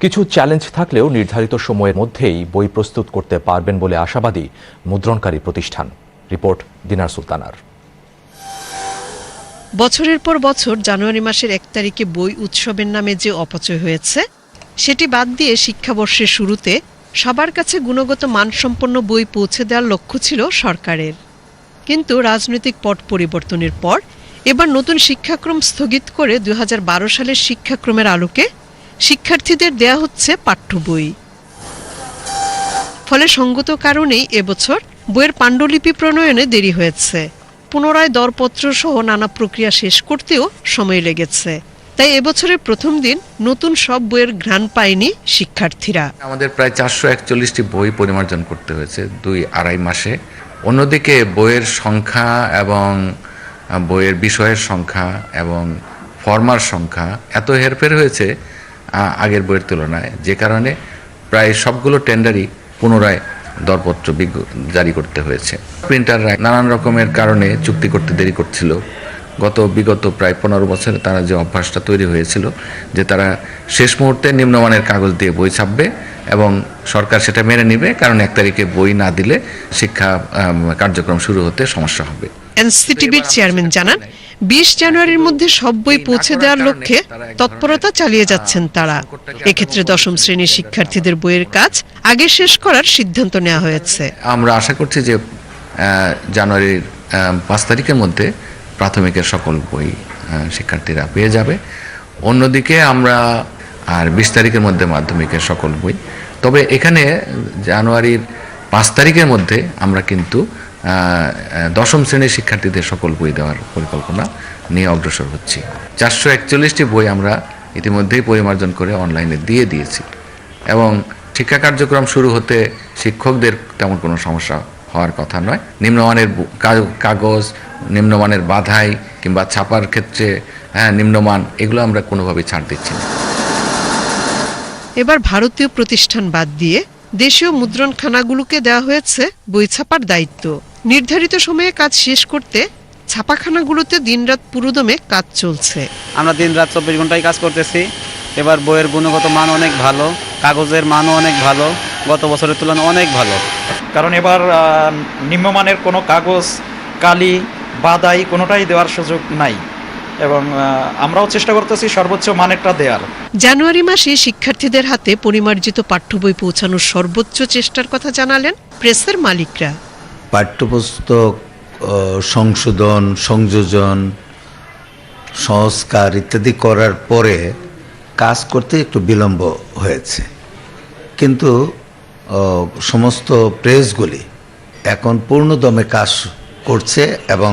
কিছু চ্যালেঞ্জ থাকলেও নির্ধারিত সময়ের মধ্যেই বই প্রস্তুত করতে পারবেন বলে আশাবাদী মুদ্রণকারী প্রতিষ্ঠান। রিপোর্ট দিনার সুলতানার। বছরের পর বছর জানুয়ারি মাসের এক তারিখে বই উৎসবের নামে যে অপচয় হয়েছে, সেটি বাদ দিয়ে শিক্ষাবর্ষের শুরুতে সবার কাছে গুণগত মানসম্পন্ন বই পৌঁছে দেওয়ার লক্ষ্য ছিল সরকারের। কিন্তু রাজনৈতিক পট পরিবর্তনের পর এবার নতুন শিক্ষাক্রম স্থগিত করে দুই হাজার বারো সালের শিক্ষাক্রমের আলোকে শিক্ষার্থীদের দেয়া হচ্ছে পাঠ্য বই। ফলে সঙ্গত কারণেই এবছর বইয়ের পাণ্ডুলিপি প্রণয়নে দেরি হয়েছে। পুনরায় দরপত্র সহ নানা প্রক্রিয়া শেষ করতেও সময় লেগেছে। তাই এবছরের প্রথম দিন নতুন সব বইয়ের ঘ্রাণ পায়নি শিক্ষার্থীরা। আমাদের প্রায় চারশো একচল্লিশটি বই পরিমার্জন করতে হয়েছে দুই আড়াই মাসে। অন্যদিকে বইয়ের সংখ্যা এবং, বইয়ের বিষয়ের সংখ্যা এবং ফরমার সংখ্যা এত হেরফের হয়েছে আগের বইয়ের তুলনায়। যে কারণে প্রায় সবগুলো টেন্ডারই পুনরায় দরপত্র বিজ্ঞ- জারি করতে হয়েছে। প্রিন্টাররা নানান রকমের কারণে চুক্তি করতে দেরি করছিল। গত বিগত প্রায় পনেরো বছরে তারা যে অভ্যাসটা তৈরি হয়েছিল, যে তারা শেষ মুহূর্তে নিম্নমানের কাগজ দিয়ে বই ছাপবে এবং সরকার সেটা মেনে নেবে, কারণ এক তারিখে বই না দিলে শিক্ষা কার্যক্রম শুরু হতে সমস্যা হবে। এনসিটিবির চেয়ারম্যান জানান বিশ জানুয়ারির মধ্যে সব বই পৌঁছে দেওয়ার লক্ষ্যে তৎপরতা চালিয়ে যাচ্ছেন তারা। এক্ষেত্রে দশম শ্রেণির শিক্ষার্থীদের বইয়ের কাজ আগে শেষ করার সিদ্ধান্ত নেওয়া হয়েছে। আমরা আশা করছি যে জানুয়ারির পাঁচ তারিখের মধ্যে প্রাথমিকের সকল বই শিক্ষার্থীরা পেয়ে যাবে। অন্যদিকে আমরা আর বিশ তারিখের মধ্যে মাধ্যমিকের সকল বই তবে এখানে জানুয়ারির পাঁচ তারিখের মধ্যে আমরা কিন্তু দশম শ্রেণির শিক্ষার্থীদের সকল বই দেওয়ার পরিকল্পনা নিয়ে অগ্রসর হচ্ছি। চারশো একচল্লিশটি বই আমরা ইতিমধ্যেই পরিমার্জন করে অনলাইনে দিয়ে দিয়েছি এবং শিক্ষা কার্যক্রম শুরু হতে শিক্ষকদের তেমন কোনো সমস্যা হওয়ার কথা নয়। নিম্নমানের কাগজ, নিম্নমানের বাধাই কিংবা ছাপার ক্ষেত্রে হ্যাঁ নিম্নমান এগুলো আমরা কোনোভাবেই ছাড় দিচ্ছি না। এবার ভারতীয় প্রতিষ্ঠান বাদ দিয়ে দেশীয় মুদ্রণখানাগুলোকে দেওয়া হয়েছে বই ছাপার দায়িত্ব। নির্ধারিত সময়ে কাজ শেষ করতে ছাপাখানাগুলোতে দিনরাত পুরোদমে কাজ চলছে। আমরা দিন রাত চব্বিশ ঘন্টায় কাজ করতেছি। এবার বইয়ের গুণগত মান অনেক ভালো কাগজের মানও অনেক ভালো গত বছরের তুলনায় অনেক ভালো। কারণ এবার নিম্নমানের কোনো কাগজ কালি বাদাই কোনোটাই দেওয়ার সুযোগ নাই। এবং আমরাও চেষ্টা করতেছি সর্বোচ্চ মানেরটা দেওয়ার জানুয়ারি মাসে শিক্ষার্থীদের হাতে পরিমার্জিত পাঠ্য বই পৌঁছানোর সর্বোচ্চ চেষ্টার কথা জানালেন প্রেসের মালিকরা। পাঠ্যপুস্তক সংশোধন সংযোজন সংস্কার ইত্যাদি করার পরে কাজ করতে একটু বিলম্ব হয়েছে। কিন্তু সমস্ত প্রেসগুলি এখন পূর্ণদমে কাজ করছে এবং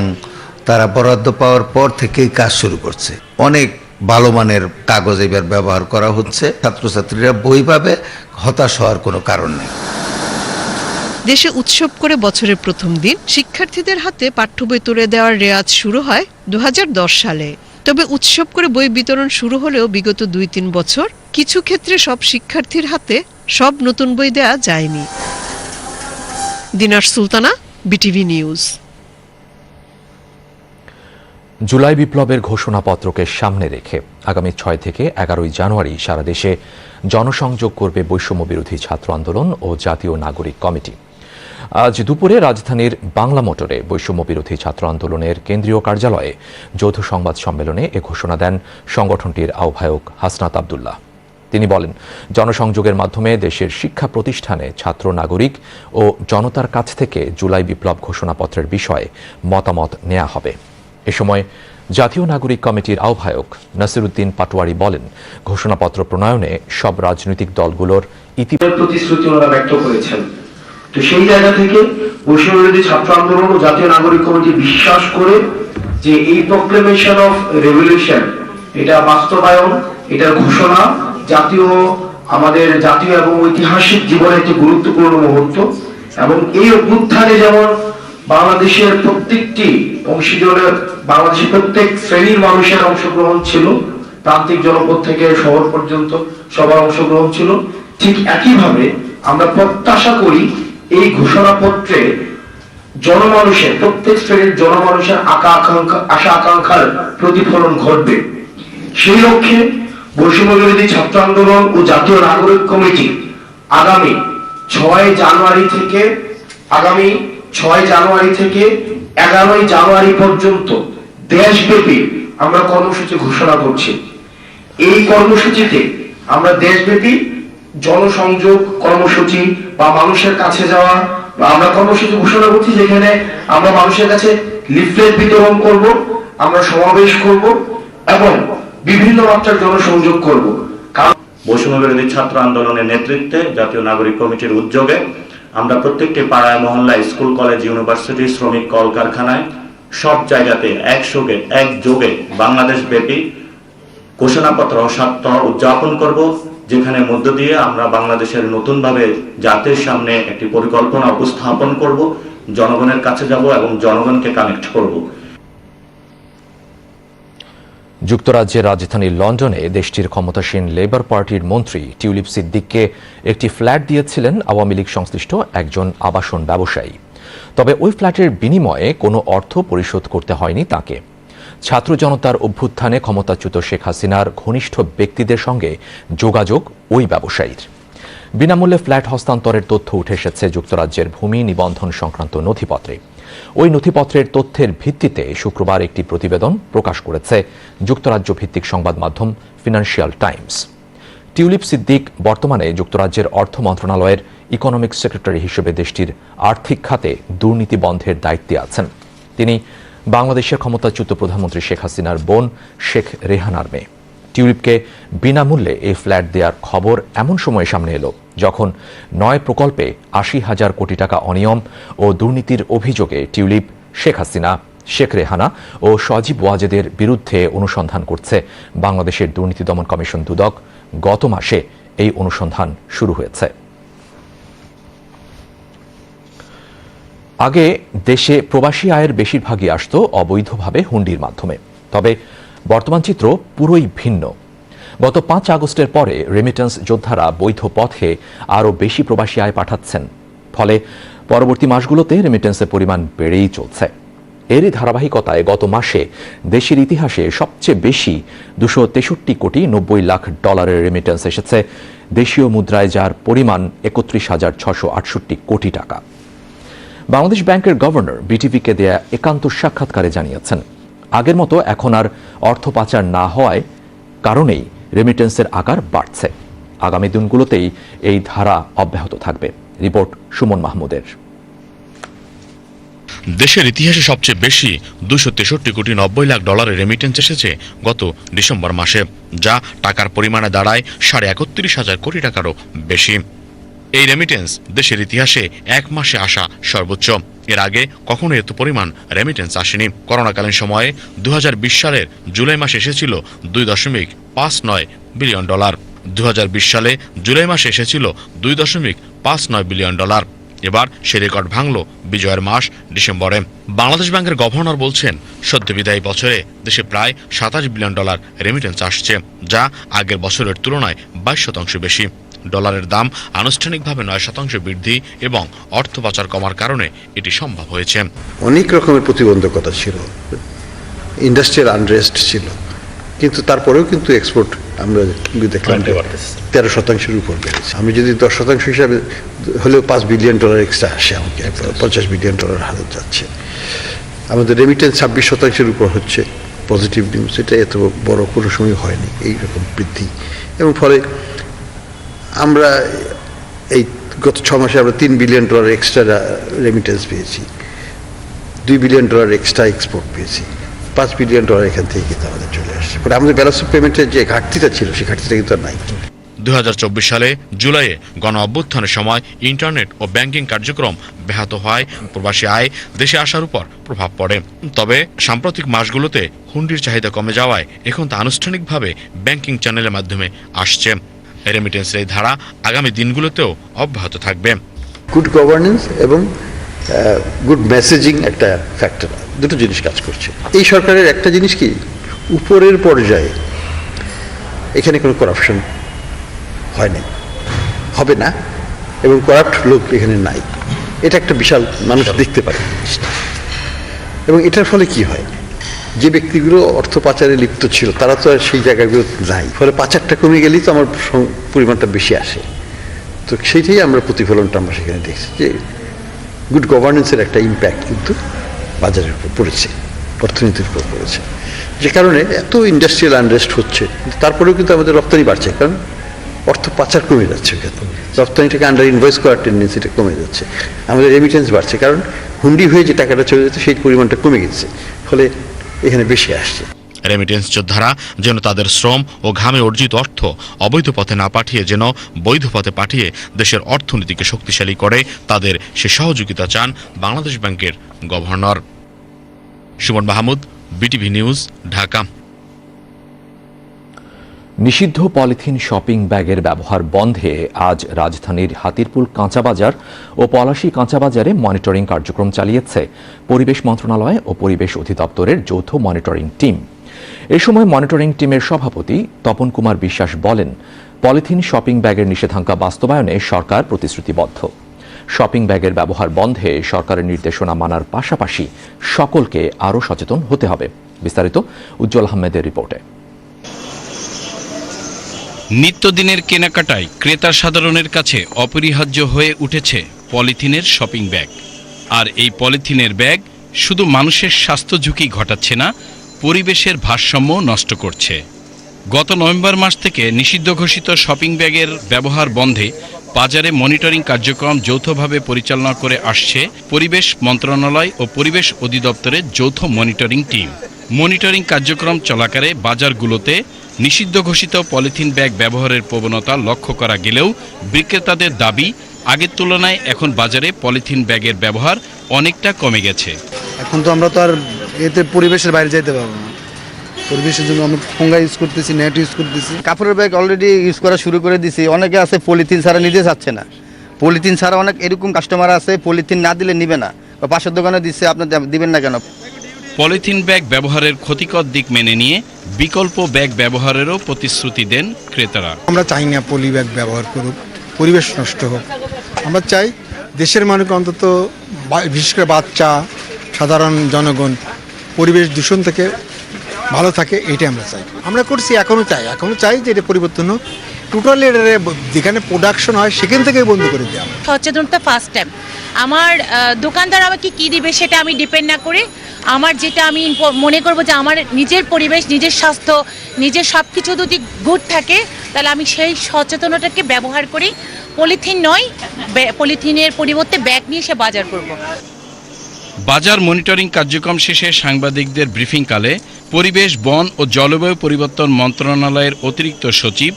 তারা বরাদ্দ পাওয়ার পর থেকেই কাজ শুরু করছে। অনেক ভালো মানের কাগজ এবার ব্যবহার করা হচ্ছে। ছাত্রছাত্রীরা বই পাবে হতাশ হওয়ার কোনো কারণ নেই। দেশে উৎসব করে বছরের প্রথম দিন শিক্ষার্থীদের হাতে পাঠ্য বই তুলে দেওয়ার রেওয়াজ শুরু হয় দু হাজার দশ সালে। তবে উৎসব করে বই বিতরণ শুরু হলেও বিগত দুই তিন বছর কিছু ক্ষেত্রে সব শিক্ষার্থীর হাতে সব নতুন বই দেওয়া যায়নি। Dinar Sultana, BTV news. July বিপ্লবের ঘোষণাপত্রকে সামনে রেখে আগামী ছয় থেকে এগারোই জানুয়ারি সারা দেশে জনসংযোগ করবে বৈষম্য বিরোধী ছাত্র আন্দোলন ও জাতীয় নাগরিক কমিটি। আজ দুপুরে রাজধানীর বাংলা মোটরে বৈষম্য বিরোধী ছাত্র আন্দোলনের কেন্দ্রীয় কার্যালয়ে যৌথ সংবাদ সম্মেলনে এ ঘোষণা দেন সংগঠনটির আহ্বায়ক হাসনাত আবদুল্লাহ। তিনি বলেন, জনসংযোগের মাধ্যমে দেশের শিক্ষা প্রতিষ্ঠানে ছাত্র নাগরিক ও জনতার কাছ থেকে জুলাই বিপ্লব ঘোষণাপত্রের বিষয়ে মতামত নেওয়া হবে। এ সময় জাতীয় নাগরিক কমিটির আহ্বায়ক নাসিরুদ্দিন পাটোয়ারি বলেন, ঘোষণাপত্র প্রণয়নে সব রাজনৈতিক দলগুলোর প্রতিশ্রুতি ওনারা ব্যক্ত করেছেন। তো সেই জায়গা থেকে ছাত্র আন্দোলন ও জাতীয় নাগরিক কমিটি বিশ্বাস করে যে এই প্রক্লেমেশন অফ রেভলিউশন এটা বাস্তবায়ন, এটার ঘোষণা জাতীয়, আমাদের জাতীয় এবং ঐতিহাসিক জীবনে একটি গুরুত্বপূর্ণ মুহূর্ত এবং এই অভ্যুত্থানে যেমন বাংলাদেশের প্রত্যেকটি অংশীজনের, বাংলাদেশের প্রত্যেক শ্রেণির মানুষের অংশগ্রহণ ছিল। প্রান্তিক জনপদ থেকে শহর পর্যন্ত সবার অংশগ্রহণ ছিল। ঠিক একইভাবে আমরা প্রত্যাশা করি এই ঘোষণাপত্রে জনমানুষের, প্রত্যেক শ্রেণির জনমানুষের আকা আকাঙ্ক্ষা, আশা আকাঙ্ক্ষার প্রতিফলন ঘটবে। সেই লক্ষ্যে বৈষম্য বিরোধী ছাত্র আন্দোলন ও জাতীয় নাগরিক কমিটি আগামী ছয় জানুয়ারি থেকে আগামী ছয় জানুয়ারি থেকে এগারোই জানুয়ারি পর্যন্ত দেশব্যাপী আমরা কর্মসূচি ঘোষণা করছি। এই কর্মসূচিতে আমরা দেশব্যাপী জনসংযোগ কর্মসূচি বা মানুষের কাছে যাওয়া বা আমরা কর্মসূচি ঘোষণা করছি যেখানে আমরা মানুষের কাছে লিফলেট বিতরণ করব, আমরা সমাবেশ করব এবং বিভিন্ন মাত্রার জনসংযোগ করব। বৈষম্য বিরোধী ছাত্র আন্দোলনের নেতৃত্বে জাতীয় নাগরিক কমিটির উদ্যোগে আমরা প্রত্যেকটি পাড়ায়, মহল্লায়, স্কুল, কলেজ, ইউনিভার্সিটি, শ্রমিক কলকারখানায় সব জায়গাতে একসঙ্গে, একযোগে বাংলাদেশ ব্যাপী ঘোষণাপত্র সপ্তাহ উদযাপন করব, যেখানে মধ্য দিয়ে আমরা বাংলাদেশের নতুনভাবে জাতির সামনে একটি পরিকল্পনা উপস্থাপন করব, জনগণের কাছে যাব এবং জনগণকে কানেক্ট করব। যুক্তরাজ্যের রাজধানী লন্ডনে দেশটির ক্ষমতাসীন লেবার পার্টির মন্ত্রী টিউলিপ সিদ্দিককে একটি ফ্ল্যাট দিয়েছিলেন আওয়ামী লীগ সংশ্লিষ্ট একজন আবাসন ব্যবসায়ী। তবে ওই ফ্ল্যাটের বিনিময়ে কোনো অর্থ পরিশোধ করতে হয়নি তাকে। ছাত্র জনতার অভ্যুত্থানে ক্ষমতাচ্যুত শেখ হাসিনার ঘনিষ্ঠ ব্যক্তিদের সঙ্গে যোগাযোগ ওই ব্যবসায়ীর। বিনামূল্যে ফ্ল্যাট হস্তান্তরের তথ্য উঠে এসেছে যুক্তরাজ্যের ভূমি নিবন্ধন সংক্রান্ত নথিপত্রে। ওই নথিপত্রের তথ্যের ভিত্তিতে শুক্রবার একটি প্রতিবেদন প্রকাশ করেছে যুক্তরাজ্য ভিত্তিক সংবাদ মাধ্যম ফিনান্সিয়াল টাইমস। টিউলিপ সিদ্দিক বর্তমানে যুক্তরাজ্যের অর্থ মন্ত্রণালয়ের ইকোনমিক সেক্রেটারি হিসেবে দেশটির আর্থিক খাতে দুর্নীতি বন্ধের দায়িত্বে আছেন। তিনি বাংলাদেশের ক্ষমতাচ্যুত প্রধানমন্ত্রী শেখ হাসিনার বোন শেখ রেহানার মেয়ে। টিউলিপকে বিনামূল্যে এই ফ্ল্যাট দেওয়ার খবর এমন সময় সামনে এলো। যখন নয় প্রকল্পে আশি হাজার কোটি টাকা অনিয়ম ও দুর্নীতির অভিযোগে টিউলিপ, শেখ হাসিনা, শেখ রেহানা ও সজীব ওয়াজেদের বিরুদ্ধে অনুসন্ধান করছে বাংলাদেশের দুর্নীতি দমন কমিশন দুদক। গত মাসে এই অনুসন্ধান শুরু হয়েছে। আগে দেশে প্রবাসী আয়ের বেশিরভাগই আসত অবৈধভাবে হুন্ডির মাধ্যমে। তবে বর্তমান চিত্র পুরোই ভিন্ন। গত পাঁচ আগস্টের পরে রেমিটেন্স যোদ্ধারা বৈধ পথে আরও বেশি প্রবাসী আয় পাঠাচ্ছেন। ফলে পরবর্তী মাসগুলোতে রেমিটেন্সের পরিমাণ বেড়েই চলছে। এরই ধারাবাহিকতায় গত মাসে দেশের ইতিহাসে সবচেয়ে বেশি দুশো তেষট্টি কোটি নব্বই লাখ ডলারের রেমিটেন্স এসেছে। দেশীয় মুদ্রায় যার পরিমাণ একত্রিশ হাজার ছশো আটষট্টি কোটি টাকা। বাংলাদেশ ব্যাংকের গভর্নর বিটিভিকে দেয়া একান্ত সাক্ষাৎকারে জানিয়েছেন, আগের মতো এখন আর অর্থ পাচার না হওয়ায় কারণেই রেমিটেন্সের আকার বাড়ছে। আগামী দিনগুলোতেই এই ধারা অব্যাহত থাকবে। রিপোর্ট সুমন মাহমুদের। দেশের ইতিহাসে সবচেয়ে বেশি দুশো তেষট্টি কোটি নব্বই লাখ ডলারের রেমিটেন্স এসেছে গত ডিসেম্বর মাসে, যা টাকার পরিমাণে দাঁড়ায় সাড়ে একত্রিশ হাজার কোটি টাকারও বেশি। এই রেমিটেন্স দেশের ইতিহাসে এক মাসে আসা সর্বোচ্চ। এর আগে কখনো এত পরিমাণ রেমিটেন্স আসেনি। করোনাকালীন সময়ে দু হাজার বিশ সালের জুলাই মাসে এসেছিল দুই দশমিক পাঁচ নয় বিলিয়ন ডলার। দু হাজার বিশ সালে জুলাই মাসে এসেছিল দুই দশমিক পাঁচ নয় বিলিয়ন ডলার। এবার সে রেকর্ড ভাঙল বিজয়ের মাস ডিসেম্বরে। বাংলাদেশ ব্যাংকের গভর্নর বলছেন, সদ্য বিদায়ী বছরে দেশে প্রায় সাতাশ বিলিয়ন ডলার রেমিটেন্স আসছে, যা আগের বছরের তুলনায় বাইশ শতাংশ বেশি। ডলারের দাম আনুষ্ঠানিকভাবে নয় শতাংশ বৃদ্ধি এবং অর্থ পাচার কমার কারণে এটি সম্ভব হয়েছে। অনেক রকমের প্রতিবন্ধকতা ছিল। ইন্ডাস্ট্রিয়াল আনরেস্ট ছিল। কিন্তু তারপরেও কিন্তু এক্সপোর্ট আমরা দেখলাম তেরো শতাংশের উপর বেড়েছে। আমি যদি দশ শতাংশ হিসাবে হলেও পাঁচ বিলিয়ন ডলার এক্সট্রা আসে আমাকে পঞ্চাশ বিলিয়ন ডলার হারত যাচ্ছে। আমাদের রেমিটেন্স ছাব্বিশ শতাংশের উপর হচ্ছে পজিটিভ নিউজ এটা এত বড় কোনো সময় হয়নি এই রকম বৃদ্ধি। এবং ফলে আমরা এই গত ছ মাসে আমরা তিন বিলিয়ন ডলার এক্সট্রা রেমিটেন্স পেয়েছি দুই বিলিয়ন ডলার এক্সট্রা এক্সপোর্ট পেয়েছি। পাঁচ বিলিয়ন ডলার এখান থেকে কিন্তু আমাদের চলে আসছে। বাট আমাদের ব্যালেন্স অফ পেমেন্টের যে ঘাটতিটা ছিল সেই ঘাটতিটা কিন্তু নাই। দু হাজার চব্বিশ সালে জুলাইয়ে গণ অভ্যুত্থানের সময় ইন্টারনেট ও ব্যাংকিং কার্যক্রম ব্যাহত হওয়ায় প্রবাসী আয় দেশে আসার উপর প্রভাব পড়ে। তবে সাম্প্রতিক মাসগুলোতে হুন্ডির চাহিদা কমে যাওয়ায় এখন তা আনুষ্ঠানিকভাবে ব্যাংকিং চ্যানেলের মাধ্যমে আসছে। রেমিটেন্সের এই ধারা আগামী দিনগুলোতেও অব্যাহত থাকবে। গুড গভর্নেন্স এবং গুড মেসেজিং একটা ফ্যাক্টর দুটো জিনিস কাজ করছে। এই সরকারের একটা জিনিস কি? উপরের পর্যায়ে এখানে কোনো করাপশন হয় নাই। হবে না এবং করাপ্ট লোক এখানে নাই। এটা একটা বিশাল মানুষ দেখতে পারে। এবং এটার ফলে কি হয়? যে ব্যক্তিগুলো অর্থ পাচারে লিপ্ত ছিল তারা তো আর সেই জায়গাগুলো নাই। ফলে পাচারটা কমে গেলেই তো আমার পরিমাণটা বেশি আসে। তো সেইটাই আমরা প্রতিফলনটা আমরা সেখানে দেখছি যে গুড গভর্নেন্সের একটা ইম্প্যাক্ট কিন্তু বাজারের উপর পড়েছে, অর্থনীতির উপর পড়েছে। যে কারণে এত ইন্ডাস্ট্রিয়াল আনরেস্ট হচ্ছে, তারপরেও কিন্তু আমাদের রপ্তানি বাড়ছে, কারণ অর্থ পাচার কমে যাচ্ছে ওখানে রপ্তানিটাকে আন্ডার ইনভয়েস করার টেন্ডেন্সিটা কমে যাচ্ছে। আমাদের রেমিটেন্স বাড়ছে, কারণ হুন্ডি হয়ে যে টাকাটা চলে যাচ্ছে, সেই পরিমাণটা কমে গেছে, ফলে এখানে বেশি আসছে। রেমিটেন্স যোদ্ধারা যেন তাদের শ্রম ও ঘামে অর্জিত অর্থ অবৈধ পথে না পাঠিয়ে, যেন বৈধ পথে পাঠিয়ে দেশের অর্থনীতিকে শক্তিশালী করে, তাদের সে সহযোগিতা চান বাংলাদেশ ব্যাংকের governor. Suman Mahmud, BTV news, Dhaka. নিষিদ্ধ পলিথিন শপিং ব্যাগের ব্যবহার বন্ধে আজ রাজধানীর হাতিরপুল কাঁচাবাজার ও পলাশী কাঁচাবাজারে মনিটরিং কার্যক্রম চালিয়েছে পরিবেশ মন্ত্রণালয় ও পরিবেশ অধিদপ্তরের যৌথ মনিটরিং টিম। এ সময় মনিটরিং টিমের সভাপতি তপন কুমার বিশ্বাস বলেন, পলিথিন শপিং ব্যাগের নিষেধাজ্ঞা বাস্তবায়নে সরকার প্রতিশ্রুতিবদ্ধ। শপিং ব্যাগের ব্যবহার বন্ধে সরকারের নির্দেশনা মানার পাশাপাশি সকলকে আরও সচেতন হতে হবে। বিস্তারিত উজ্জ্বল আহমেদের রিপোর্টে। নিত্যদিনের কেনাকাটায় ক্রেতা সাধারণের কাছে অপরিহার্য হয়ে উঠেছে পলিথিনের শপিং ব্যাগ। আর এই পলিথিনের ব্যাগ শুধু মানুষের স্বাস্থ্য ঝুঁকি ঘটাচ্ছে না, পরিবেশের ভারসাম্য নষ্ট করছে। গত নভেম্বর মাস থেকে নিষিদ্ধ ঘোষিত শপিং ব্যাগের ব্যবহার বন্ধে বাজারে মনিটরিং কার্যক্রম যৌথভাবে পরিচালনা করে আসছে পরিবেশ মন্ত্রণালয় ও পরিবেশ অধিদপ্তরের যৌথ মনিটরিং টিম। মনিটরিং কার্যক্রম চলাকালে বাজারগুলোতে নিষিদ্ধ ঘোষিত পলিথিন ব্যাগ ব্যবহারের প্রবণতা লক্ষ্য করা গেলেও বিক্রেতাদের দাবি, আগের তুলনায় এখন বাজারে পলিথিন ব্যাগের ব্যবহার অনেকটা কমে গেছে। এখন তো আমরা তো আর এতে পরিবেশের বাইরে যাইতে পারব না। পরিবেশের জন্য আমরা ফোঙ্গা ইউজ করতেছি নেট ইউজ করতেছি। কাপড়ের ব্যাগ অলরেডি ইউজ করা শুরু করে দিছি। অনেকে আছে পলিথিন ছাড়া নিতে চাচ্ছে না। পলিথিন ছাড়া অনেক এরকম কাস্টমার আছে পলিথিন না দিলে নিবে না। বা পাশের দোকানে দিচ্ছে আপনার দিবেন না কেন? পলিথিন ব্যাগ ব্যবহারের ক্ষতিকর দিক মেনে নিয়ে বিকল্প ব্যাগ ব্যবহারেরও প্রতিশ্রুতি দেন ক্রেতারা। আমরা চাই না পলি ব্যাগ ব্যবহার করুক পরিবেশ নষ্ট হোক। আমরা চাই দেশের মানুষ অন্তত বিশেষ করে বাচ্চা সাধারণ জনগণ পরিবেশ দূষণ থেকে ভালো থাকে এইটাই আমরা চাই। আমরা করছি, এখনও চাই এখনও চাই যে এটা পরিবর্তন হোক। টোটালি যেখানে প্রোডাকশন হয়, সেখান থেকে বন্ধ করে দেওয়া সচেতনতা ফার্স্ট টাইম আমার দোকানদার আমাকে কি দিবে সেটা আমি ডিপেন্ড না করে আমার যেটা আমি মনে করব যে আমার নিজের পরিবেশ, নিজের স্বাস্থ্য, নিজের সব কিছু যদি গুড থাকে, তাহলে আমি সেই সচেতনতাকে ব্যবহার করি। পলিথিন নয় পলিথিনের পরিবর্তে ব্যাগ নিয়ে সে বাজার করব। বাজার মনিটরিং কার্যক্রম শেষে সাংবাদিকদের ব্রিফিংকালে পরিবেশ, বন ও জলবায়ু পরিবর্তন মন্ত্রণালয়ের অতিরিক্ত সচিব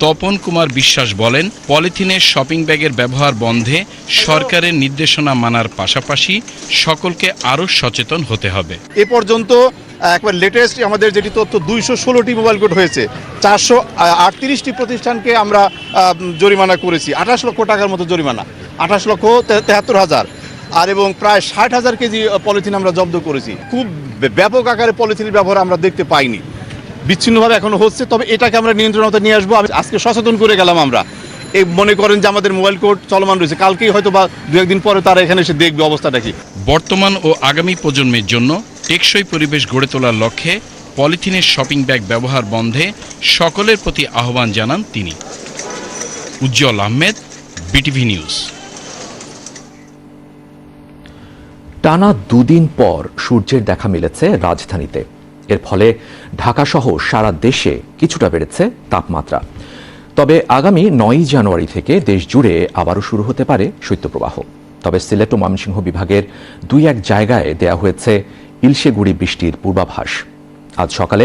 তপন কুমার বিশ্বাস বলেন পলিথিনের শপিং ব্যাগের ব্যবহার বন্ধে সরকারের নির্দেশনা মানার পাশাপাশি সকলকে আরও সচেতন হতে হবে। এ পর্যন্ত একবার লেটেস্ট আমাদের যেটি তথ্য, দুইশো ষোলোটি মোবাইল কোড হয়েছে। চারশো আটত্রিশটি প্রতিষ্ঠানকে আমরা জরিমানা করেছি। আঠাশ লক্ষ টাকার মতো জরিমানা। আঠাশ লক্ষ তেহাত্তর হাজার। আর এবং প্রায় ষাট হাজার কেজি পলিথিন আমরা জব্দ করেছি। খুব ব্যাপক আকারে পলিথিনের ব্যবহার আমরা দেখতে পাইনি। বিচ্ছিন্নভাবে এখনও হচ্ছে, তবে এটাকে আমরা নিয়ন্ত্রণতা নিয়ে আসব। আমি আজকে সচেতন করে গেলাম আমরা। এই মনে করেন যে আমাদের মোবাইল কোর্ট চলমান রয়েছে। কালকেই হয়তো বা দু একদিন পরে তারা এখানে এসে দেখবে অবস্থাটা কি। বর্তমান ও আগামী প্রজন্মের জন্য টেকসই পরিবেশ গড়ে তোলার লক্ষ্যে পলিথিনের শপিং ব্যাগ ব্যবহার বন্ধে সকলের প্রতি আহ্বান জানান তিনি। Ujjwal Ahmed, BTV news. টানা দুদিন পর সূর্যের দেখা মিলেছে রাজধানীতে। এর ফলে ঢাকাসহ সারা দেশে কিছুটা বেড়েছে তাপমাত্রা। তবে আগামী নয়ই জানুয়ারি থেকে দেশ জুড়ে আবারও শুরু হতে পারে শৈত্যপ্রবাহ। তবে সিলেট ও ময়মনসিংহ বিভাগের দুই এক জায়গায় দেয়া হয়েছে ইলশেগুড়ি বৃষ্টির পূর্বাভাস। আজ সকালে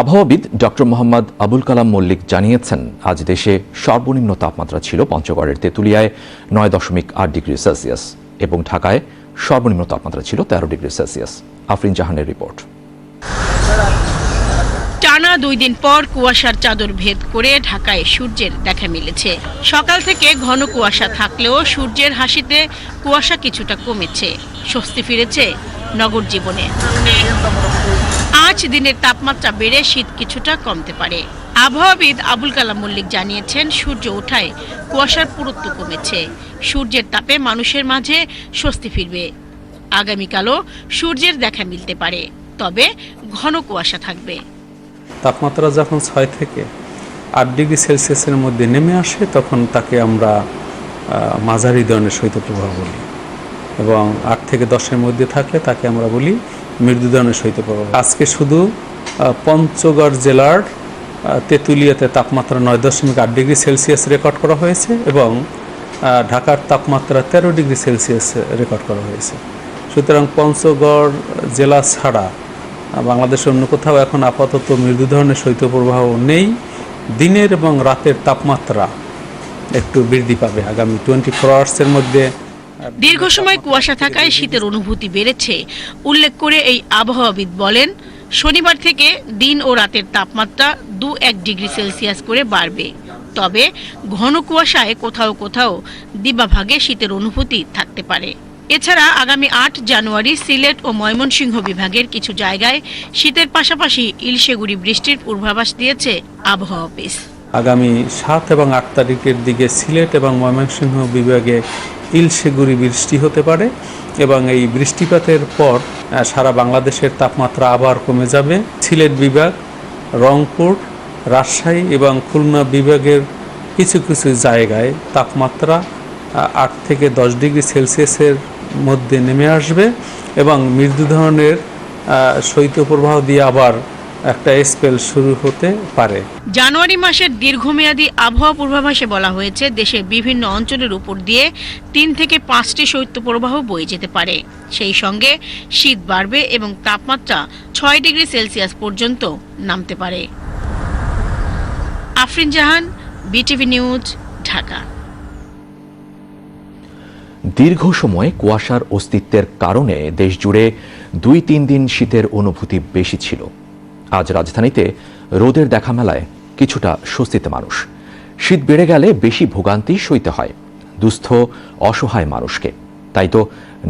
আবহাওয়াবিদ ডক্টর মোহাম্মদ আবুল কালাম মল্লিক জানিয়েছেন, আজ দেশে সর্বনিম্ন তাপমাত্রা ছিল পঞ্চগড়ের তেঁতুলিয়ায় নয় দশমিক আট ডিগ্রি সেলসিয়াস এবং ঢাকায় সর্বনিম্ন তাপমাত্রা ছিল তেরো ডিগ্রি সেলসিয়াস। আফরিন জাহানের রিপোর্ট। টানা দুই দিন পর কুয়াশার চাদর ভেদ করে ঢাকায় সূর্যের দেখা মিলেছে। সকাল থেকে ঘন কুয়াশা থাকলেও সূর্যের হাসিতে কুয়াশা কিছুটা কমেছে। স্বস্তি ফিরেছে নগর জীবনে। আজ দিনের তাপমাত্রা বেড়ে শীত কিছুটা কমতে পারে। আবহাওয়াবিদ আবুল কালাম মল্লিক জানিয়েছেন, সূর্য ওঠায় কুয়াশার পুরুত্ব কমেছে। সূর্যের তাপে মানুষের মাঝে স্বস্তি ফিরবে। আগামীকালও সূর্যের দেখা মিলতে পারে, তবে ঘন কুয়াশা থাকবে। তাপমাত্রা যখন ছয় থেকে আট ডিগ্রি সেলসিয়াসের মধ্যে নেমে আসে, তখন তাকে আমরা মাঝারি ধরনের শৈত্যপ্রবাহ বলি। এবং আট থেকে দশের মধ্যে থাকলে তাকে আমরা বলি মৃদু ধরনের শৈত্যপ্রবাহ আজকে শুধু পঞ্চগড় জেলার তেঁতুলিয়াতে তাপমাত্রা নয় দশমিক আট ডিগ্রি সেলসিয়াস রেকর্ড করা হয়েছে এবং ঢাকার তাপমাত্রা তেরো ডিগ্রি সেলসিয়াস রেকর্ড করা হয়েছে। সুতরাং পঞ্চগড় জেলা ছাড়া বাংলাদেশের অন্য কোথাও এখন আপাতত মৃদু ধরনের শৈত্যপ্রবাহ নেই। দিনের এবং রাতের তাপমাত্রা একটু বৃদ্ধি পাবে। আগামী টোয়েন্টি ফোর আওয়ার্সের মধ্যে দীর্ঘ সময় কুয়াশা থাকায় শীতের অনুভূতি বেড়েছে। উল্লেখ করে এই আবহাওয়াবিদ বলেন, শনিবার থেকে দিন ও রাতের তাপমাত্রা দু এক ডিগ্রি সেলসিয়াস করে বাড়বে। তবে ঘন কুয়াশায় কোথাও কোথাও দিবাভাগে শীতের অনুভূতি থাকতে পারে। এছাড়া আগামী আট জানুয়ারি সিলেট ও ময়মনসিংহ বিভাগের কিছু জায়গায় শীতের পাশাপাশি ইলশেগুড়ি বৃষ্টির পূর্বাভাস দিয়েছে আবহাওয়া অফিস আগামী সাত এবং আট তারিখের দিকে সিলেট এবং ময়মনসিংহ বিভাগে ইলশেগুড়ি বৃষ্টি হতে পারে এবং এই বৃষ্টিপাতের পর সারা বাংলাদেশের তাপমাত্রা আবার কমে যাবে। সিলেট বিভাগ, রংপুর, রাজশাহী এবং খুলনা বিভাগের কিছু কিছু জায়গায় তাপমাত্রা আট থেকে দশ ডিগ্রি সেলসিয়াসের মধ্যে নেমে আসবে এবং মৃদু ধরনের শৈত্যপ্রবাহ দিয়ে আবার একটা স্পেল শুরু হতে পারে। জানুয়ারি মাসের দীর্ঘমেয়াদী আবহাওয়া পূর্বাভাসে বলা হয়েছে দেশের বিভিন্ন অঞ্চলের উপর দিয়ে তিন থেকে পাঁচটি শৈত্যপ্রবাহ বয়ে যেতে পারে। সেই সঙ্গে শীত বাড়বে এবং তাপমাত্রা ছয় ডিগ্রি সেলসিয়াস পর্যন্ত নামতে পারে। Afrin Jahan BTV news Dhaka. দীর্ঘ সময় কুয়াশার অস্তিত্বের কারণে দেশজুড়ে দুই তিন দিন শীতের অনুভূতি বেশি ছিল। আজ রাজধানীতে রোদের দেখা মেলায় কিছুটা স্বস্তিতে মানুষ। শীত বেড়ে গেলে বেশি ভোগান্তি সইতে হয়, দুস্থ, অসহায় মানুষকে। তাই তো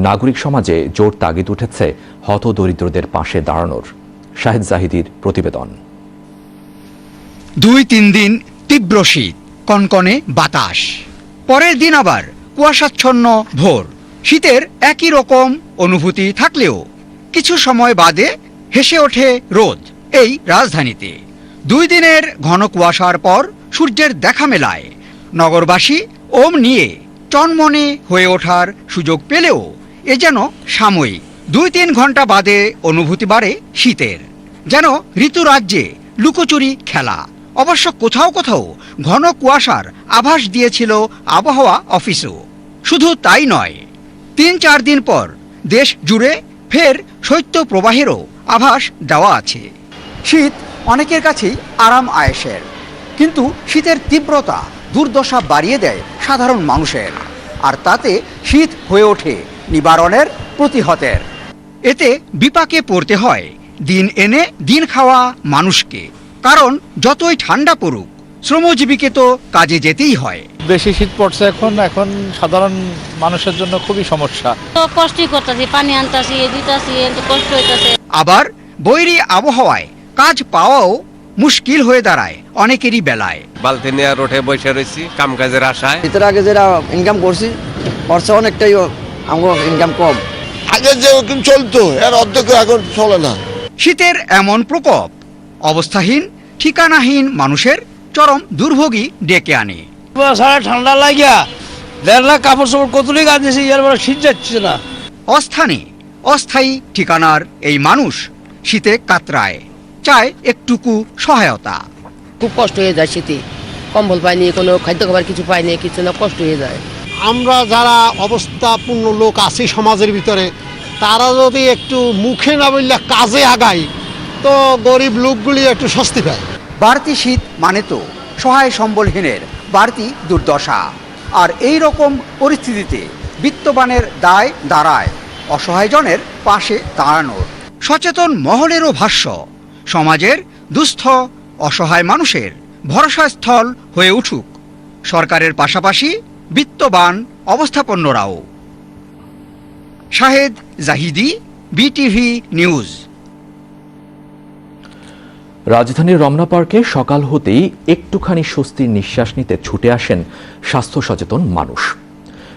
নাগরিক সমাজে জোর তাগিদ উঠেছে হত দরিদ্রদের পাশে দাঁড়ানোর, শাহেদ জাহিদির প্রতিবেদন। দুই তিন দিন তীব্র শীত, কনকনে বাতাস। পরের দিন আবার কুয়াশাচ্ছন্ন ভোর। শীতের একই রকম অনুভূতি থাকলেও কিছু সময় বাদে হেসে ওঠে রোদ। এই রাজধানীতে। দুই দিনের ঘন কুয়াশার পর সূর্যের দেখা মেলায়। নগরবাসী ওম নিয়ে চনমনে হয়ে ওঠার সুযোগ পেলেও এ যেন সাময়িক। দুই তিন ঘণ্টা বাদে অনুভূতি বাড়ে শীতের। যেন ঋতুরাজ্যে লুকোচুরি খেলা। অবশ্য কোথাও কোথাও ঘন কুয়াশার আভাস দিয়েছিল আবহাওয়া অফিসও। শুধু তাই নয়, তিন চার দিন পর দেশ জুড়ে ফের শৈত্য প্রবাহেরও আভাস দেওয়া আছে। শীত অনেকের কাছেই আরাম আয়েসের। কিন্তু শীতের তীব্রতা দুর্দশা বাড়িয়ে দেয় সাধারণ মানুষের। আর তাতে শীত হয়ে ওঠে নিবারণের প্রতিহতের। এতে বিপাকে পড়তে হয় দিন এনে দিন খাওয়া মানুষকে। কারণ যতই ঠান্ডা পড়ুক শ্রমজীবীকে তো কাজে যেতেই হয়। বেশি শীত পড়ছে এখন এখন সাধারণ মানুষের জন্য খুবই সমস্যা। তো কষ্টই করতেছি পানি আনতাছি দিতাছি কষ্ট হইতাছে। আবার বৈরী আবহাওয়ায় কাজ পাওয়াও মুশকিল হয়ে দাঁড়ায় অনেকেরই বেলায়। বালতি নিয়ে রোডে বসে রয়েছি কাম কাজের আশায়। শীতের আগে যেটা ইনকাম করছি খরচা অনেকটাই আমার ইনকাম কম। আগে যে চলতো এর অর্ধেক এখন চলে না। শীতের এমন প্রকোপ অবস্থাহীন ঠিকানাহীন মানুষের চরম দুর্ভোগী ডেকে আনে। সারা ঠান্ডা লাগিয়া দেড় লাখ কাপড় চোপড় কতলি গাছ দিয়েছি এর বড় শীত যাচ্ছে না। অস্থানে অস্থায়ী ঠিকানার এই মানুষ শীতে কাতরায়। চায় একটুকু সহায়তা। খুব কষ্ট হয়ে যায় শীতে। কম্বল পাইনি কোনো খাদ্য খাবার কিছু পাইনি কিছু না কষ্ট হয়ে যায়। আমরা যারা অবস্থাপূর্ণ লোক আছি সমাজের ভিতরে তারা যদি একটু মুখে না বললে কাজে আগায় তো গরিব লোকগুলি একটু স্বস্তি পায়। বাড়তি শীত মানে তো সহায় সম্বলহীনের বাড়তি দুর্দশা। আর এই রকম পরিস্থিতিতে বিত্তবানের দায় দাঁড়ায় অসহায়জনের পাশে দাঁড়ানোর। সচেতন মহলেরও ভাষ্য। সমাজের দুস্থ, অসহায় মানুষের ভরসাস্থল হয়ে উঠুক। সরকারের পাশাপাশি বিত্তবান অবস্থাপন্নরাও শাহেদ জাহিদি, বিটিভি নিউজ। রাজধানীর রমনা পার্কে সকাল হতেই একটুখানি স্বস্তির নিঃশ্বাস নিতে ছুটে আসেন স্বাস্থ্য সচেতন মানুষ।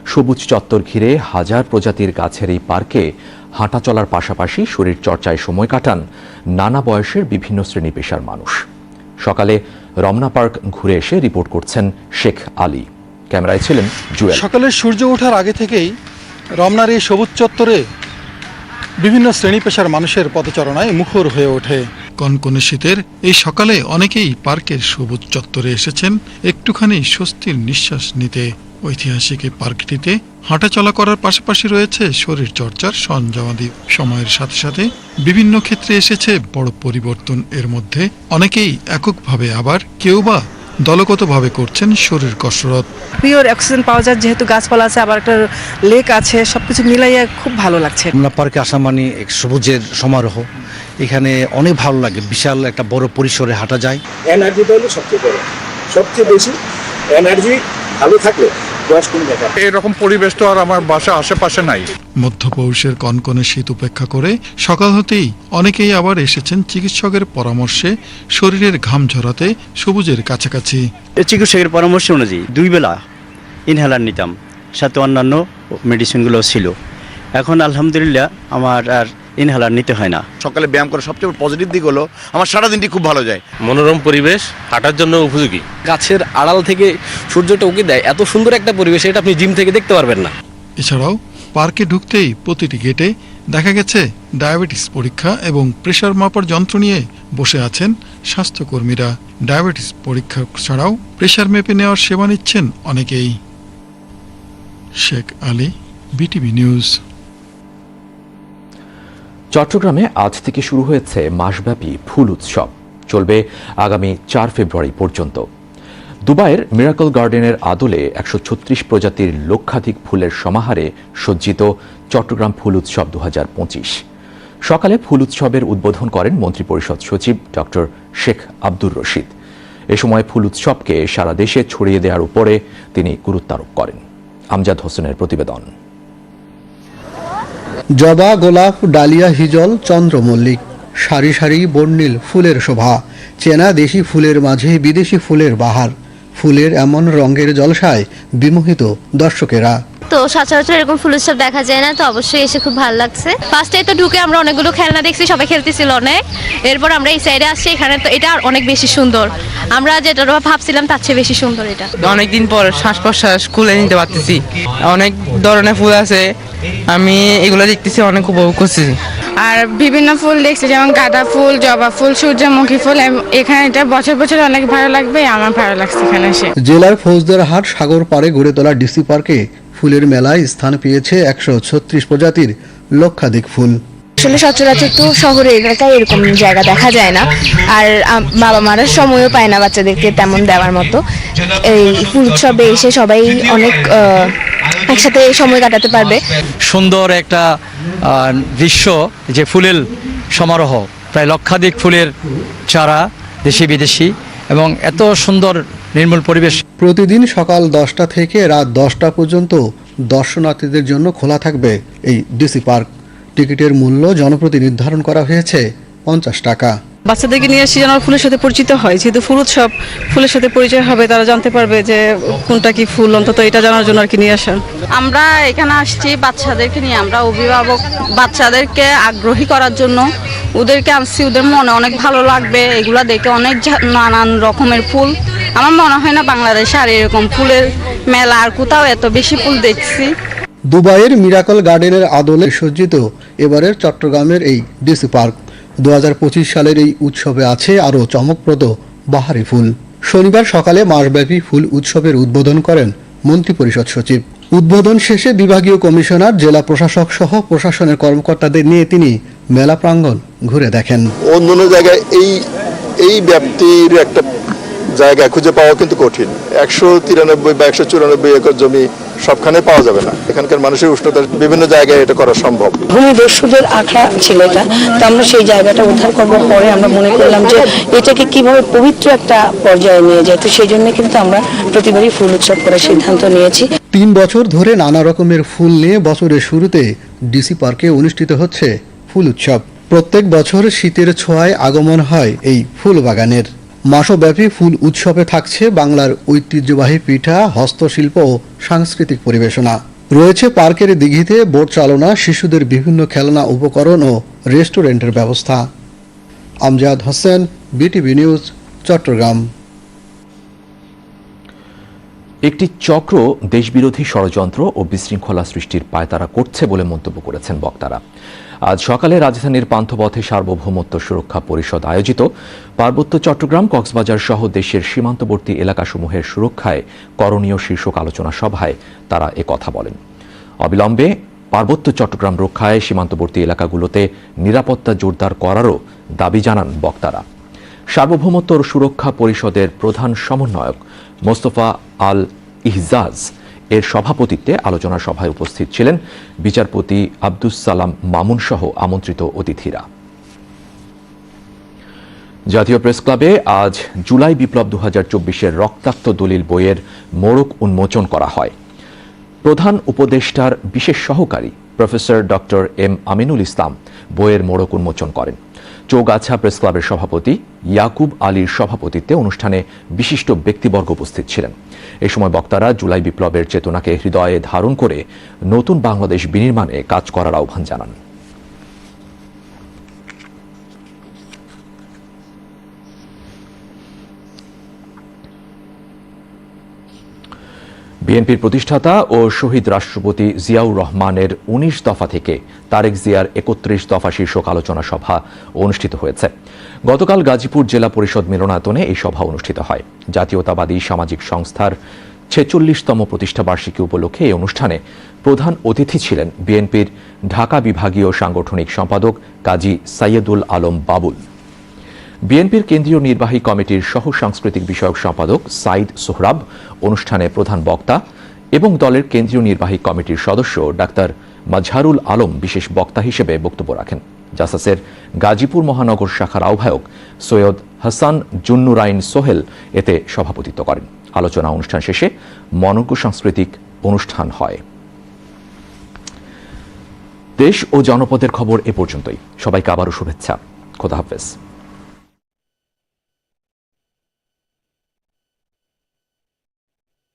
সবুজ চত্বর ঘিরে হাজার প্রজাতির গাছের এই পার্কে হাঁটা চলার পাশাপাশি শরীর চর্চায় সময় কাটান নানা বয়সের বিভিন্ন শ্রেণি পেশার মানুষ। সকালে রমনা পার্ক ঘুরে এসে রিপোর্ট করছেন শেখ আলী। ক্যামেরায় ছিলেন জুয়েল। সকালে সূর্য ওঠার আগে থেকেই রমনার এই সবুজ চত্বরে বিভিন্ন শ্রেণি পেশার মানুষের পদচারণায় মুখর হয়ে ওঠে। কনকনে শীতের এই সকালে অনেকেই পার্কের সবুজ চত্বরে এসেছেন একটুখানি স্বস্তির নিঃশ্বাস নিতে। ঐতিহাসিক এই পার্কটিতে হাঁটাচলা করার পাশাপাশি রয়েছে শরীর চর্চার সরঞ্জামাদি সময়ের সাথে সাথে বিভিন্ন ক্ষেত্রে এসেছে বড় পরিবর্তন। এর মধ্যে অনেকেই এককভাবে আবার কেউ বা দলগতভাবে করছেন শরীর কসরত। পিওর অক্সিজেন পাওয়া যায় যেহেতু গাছপালা আছে আবার একটা লেক আছে সবকিছু মিলাইয়া খুব ভালো লাগছে। রমনা পার্কে আসা মানে এক সবুজের সমারোহ। এখানে অনেক ভালো লাগে বিশাল একটা বড় পরিসরে হাঁটা যায়। এনার্জিটা হলো সবচেয়ে বড়। সবচেয়ে বেশি এনার্জি ভালো থাকলে বয়স কমে যায় এরকম পরিবেশ তো আর আমার বাসা আশেপাশে নাই। মধ্যপৌষের কনকনে শীত উপেক্ষা করে সকাল হতেই অনেকেই আবার এসেছেন চিকিৎসকের পরামর্শে শরীরের ঘাম ঝরাতে সবুজের কাছাকাছি। চিকিৎসকের পরামর্শ অনুযায়ী দুই বেলা ইনহেলার নিতাম সাথে অন্যান্য মেডিসিনগুলো ছিল। এখন আলহামদুলিল্লাহ আমার আর ইনহেলার নিতে হয় না। সকালে ব্যায়াম করার সবচেয়ে পজিটিভ দিক হলো আমার সারাদিনটি খুব ভালো যায়। মনোরম পরিবেশ হাঁটার জন্য উপযোগী। গাছের আড়াল থেকে সূর্যটা উকি দেয় এত সুন্দর একটা পরিবেশ এটা আপনি জিম থেকে দেখতে পারবেন না। এছাড়াও পার্কে ঢুকতেই প্রতিটি গেটে দেখা গেছে ডায়াবেটিস পরীক্ষা এবং প্রেশার মাপার যন্ত্র নিয়ে বসে আছেন স্বাস্থ্যকর্মীরা। ডায়াবেটিস পরীক্ষা ছাড়াও প্রেশার মেপে নেওয়ার সেবা নিচ্ছেন অনেকেই। Sheikh Ali BTV news. চট্টগ্রামে আজ থেকে শুরু হয়েছে মাসব্যাপী ফুল উৎসব। চলবে আগামী চার ফেব্রুয়ারি পর্যন্ত। দুবাইয়ের মিরাকল গার্ডেনের আদলে একশো ছত্রিশ প্রজাতির লক্ষাধিক ফুলের সমাহারে সজ্জিত চট্টগ্রাম ফুল উৎসব দু হাজার পঁচিশ। সকালে ফুল উৎসবের উদ্বোধন করেন মন্ত্রিপরিষদ সচিব ডক্টর শেখ আব্দুর রশিদ। এ সময় ফুল উৎসবকে সারা দেশে ছড়িয়ে দেওয়ার উপরে তিনি গুরুত্বারোপ করেন। আমজাদ হোসেনের প্রতিবেদন। জবা, গোলাপ, ডালিয়া, হিজল, চন্দ্রমল্লিক। সারি সারি বর্ণিল ফুলের শোভা। চেনা দেশি ফুলের মাঝে বিদেশি ফুলের বাহার। ফুলের এমন রঙের জলসায় বিমোহিত দর্শকেরা। তো সচরাচর এরকম ফুল উৎসব দেখা যায় না তো অবশ্যই এসে খুব ভালো লাগছে। ফার্স্টে তো ঢুকে আমরা অনেকগুলো খেলনা দেখছি সবাই খেলতেছিল অনেক। এরপর আমরা এই সাইডে আসছি এখানে তো এটা অনেক বেশি সুন্দর। আমরা যেটা ভাবছিলাম তার চেয়ে বেশি সুন্দর এটা। অনেকদিন পর শ্বাস প্রশ্বাস খুলে নিতে পারতেছি। অনেক ধরনের ফুল আছে আমি এগুলো দেখতেছি অনেক উপভোগ করছি। আর বিভিন্ন ফুল দেখছি যেমন গাঁদা ফুল জবা ফুল সূর্যমুখী ফুল এখানে এটা বছর বছর অনেক ভালো লাগবে আমার ভালো লাগছে এখানে এসে। জেলার ফৌজদারহাট সাগর পাড়ে গড়ে তোলা ডিসি পার্কে ফুলের মেলায় স্থান পেয়েছে একশো ছত্রিশ প্রজাতির লক্ষাধিক ফুল। আসলে সচরাচর তো শহরে এলাকায় এরকম জায়গা দেখা যায় না। আর বাবা মারা সময়ও পায় না বাচ্চাদেরকে তেমন দেওয়ার মতো। এই ফুল উৎসবে এসে সবাই অনেক আহ, একসাথে সময় কাটাতে পারবে। সুন্দর একটা দৃশ্য যে ফুলের সমারোহ প্রায় লক্ষাধিক ফুলের চারা দেশি বিদেশি এবং এত সুন্দর নির্মল পরিবেশ। প্রতিদিন সকাল দশটা থেকে রাত দশটা পর্যন্ত দর্শনার্থীদের জন্য খোলা থাকবে এই ডিসি পার্ক। টিকিটের মূল্য জনপ্রতি নির্ধারণ করা হয়েছে পঞ্চাশ টাকা। বাচ্চাদেরকে নিয়ে আসি যেন ফুলের সাথে পরিচিত হয়। যেহেতু ফুল উৎসব ফুলের সাথে পরিচয় হবে তারা জানতে পারবে যে কোনটা কি ফুল অন্তত এটা জানার জন্য আর কি নিয়ে আসা। আমরা এখানে আসছি বাচ্চাদেরকে নিয়ে। আমরা অভিভাবক বাচ্চাদেরকে আগ্রহী করার জন্য। ওদেরকে আসছি ওদের মনে অনেক ভালো লাগবে। এগুলা দেখে অনেক নানান রকমের ফুল। আমার মনে হয় না বাংলাদেশে আর এরকম ফুলের মেলা আর কোথাও এত বেশি ফুল দেখছি। দুবাইয়ের মিরাকল গার্ডেনের আদলে সজ্জিত এবারের চট্টগ্রামের এই ডিসি পার্ক। দু সালের এই উৎসবে আছে আরও চমকপ্রদ বাহারি ফুল। শনিবার সকালে মাসব্যাপী ফুল উৎসবের উদ্বোধন করেন মন্ত্রিপরিষদ সচিব। উদ্বোধন শেষে বিভাগীয় কমিশনার, জেলা প্রশাসক সহ প্রশাসনের কর্মকর্তাদের নিয়ে তিনি মেলা প্রাঙ্গণ ঘুরে দেখেন। অন্য জায়গায় এই এই ব্যাপ্তির একটা জায়গা খুঁজে পাওয়া কিন্তু কঠিন। একশো তিরানব্বই বা একশো চুরানব্বই একর জমি সবখানে পাওয়া যাবে না। এখানকার মানুষের উষ্ণতার বিভিন্ন জায়গায় এটা করা সম্ভব। ভূমিদস্যুদের আখড়া ছিল এটা। তো আমরা সেই জায়গাটা উদ্ধার করবার পরে আমরা মনে করলাম যে এটাকে কীভাবে পবিত্র একটা পর্যায়ে নিয়ে যায়। তো সেই জন্য কিন্তু আমরা প্রতিবারই ফুল উৎসব করার সিদ্ধান্ত নিয়েছি। তিন বছর ধরে নানা রকমের ফুল নিয়ে বছরের শুরুতে ডিসি পার্কে অনুষ্ঠিত হচ্ছে ফুল উৎসব। প্রত্যেক বছর শীতের ছোঁয়ায় আগমন হয় এই ফুল বাগানের। মাসব্যাপী ফুল উৎসবে থাকছে বাংলার ঐতিহ্যবাহী পিঠা, হস্তশিল্প ও সাংস্কৃতিক পরিবেশনা। রয়েছে পার্কের দিঘিতে বোট চালনা, শিশুদের বিভিন্ন খেলনা উপকরণ ও রেস্টুরেন্টের ব্যবস্থা। Amjad Hossain, BTV news, Chattogram. একটি চক্র দেশবিরোধী ষড়যন্ত্র ও বিশৃঙ্খলা সৃষ্টির পায়তারা করছে বলে মন্তব্য করেছেন বক্তারা। আজ সকালে রাজধানীর পান্থপথে সার্বভৌমত্ব সুরক্ষা পরিষদ আয়োজিত। পার্বত্য চট্টগ্রাম, কক্সবাজার সহ দেশের সীমান্তবর্তী এলাকাসমূহের সুরক্ষায় করণীয় শীর্ষক আলোচনা সভায় তারা কথা বলেন। অবিলম্বে পার্বত্য চট্টগ্রাম রক্ষায় সীমান্তবর্তী এলাকাগুলোতে নিরাপত্তা জোরদার করারও দাবি জানান বক্তারা। সার্বভৌমত্ব সুরক্ষা পরিষদের প্রধান সমন্বয়ক মোস্তফা আল ইহজাজ এর সভাপতিত্বে আলোচনা সভায় উপস্থিত ছিলেন বিচারপতি আব্দুস সালাম মামুন সহ আমন্ত্রিত অতিথিরা। জাতীয় প্রেস ক্লাবে আজ জুলাই বিপ্লব দু হাজার চব্বিশের রক্তাক্ত দলিল বইয়ের মোড়ক উন্মোচন করা হয়। প্রধান উপদেষ্টার বিশেষ সহকারী professor doctor M Aminul Islam বইয়ের মোড়ক উন্মোচন করেন। চৌগাছা প্রেস ক্লাবের সভাপতি ইয়াকুব আলীর সভাপতিত্বে অনুষ্ঠানে বিশিষ্ট ব্যক্তিবর্গ উপস্থিত ছিলেন। এ সময় বক্তারা জুলাই বিপ্লবের চেতনাকে হৃদয়ে ধারণ করে নতুন বাংলাদেশ বিনির্মাণে কাজ করার আহ্বান জানান। বিএনপির প্রতিষ্ঠাতা ও শহীদ রাষ্ট্রপতি জিয়াউর রহমানের ১৯ দফা থেকে তারেক জিয়ার একত্রিশ দফা শীর্ষক আলোচনা সভা অনুষ্ঠিত হয়েছে। গতকাল গাজীপুর জেলা পরিষদ মিলনায়তনে এই সভা অনুষ্ঠিত হয়। জাতীয়তাবাদী সামাজিক সংস্থার ছেচল্লিশতম প্রতিষ্ঠাবার্ষিকী উপলক্ষে এই অনুষ্ঠানে প্রধান অতিথি ছিলেন বিএনপির ঢাকা বিভাগীয় সাংগঠনিক সম্পাদক কাজী সাইয়দুল আলম বাবুল। বিএনপির কেন্দ্রীয় নির্বাহী কমিটির সহ সাংস্কৃতিক বিষয়ক সম্পাদক সাইদ সোহরাব, অনুষ্ঠানে প্রধান বক্তা এবং দলের কেন্দ্রীয় নির্বাহী কমিটির সদস্য ডাক্তার মাজহারুল আলম বিশেষ বক্তা হিসেবে বক্তব্য রাখেন। জাসাসের গাজীপুর মহানগর শাখার আহ্বায়ক সৈয়দ হাসান জুন্নুরাইন সোহেল এতে সভাপতিত্ব করেন। আলোচনা অনুষ্ঠান শেষে মনজ্ঞ সাংস্কৃতিক অনুষ্ঠান হয়। দেশ ও জনপদের খবর এ পর্যন্তই। সবাইকে আবারও শুভেচ্ছা। খোদা হাফেজ।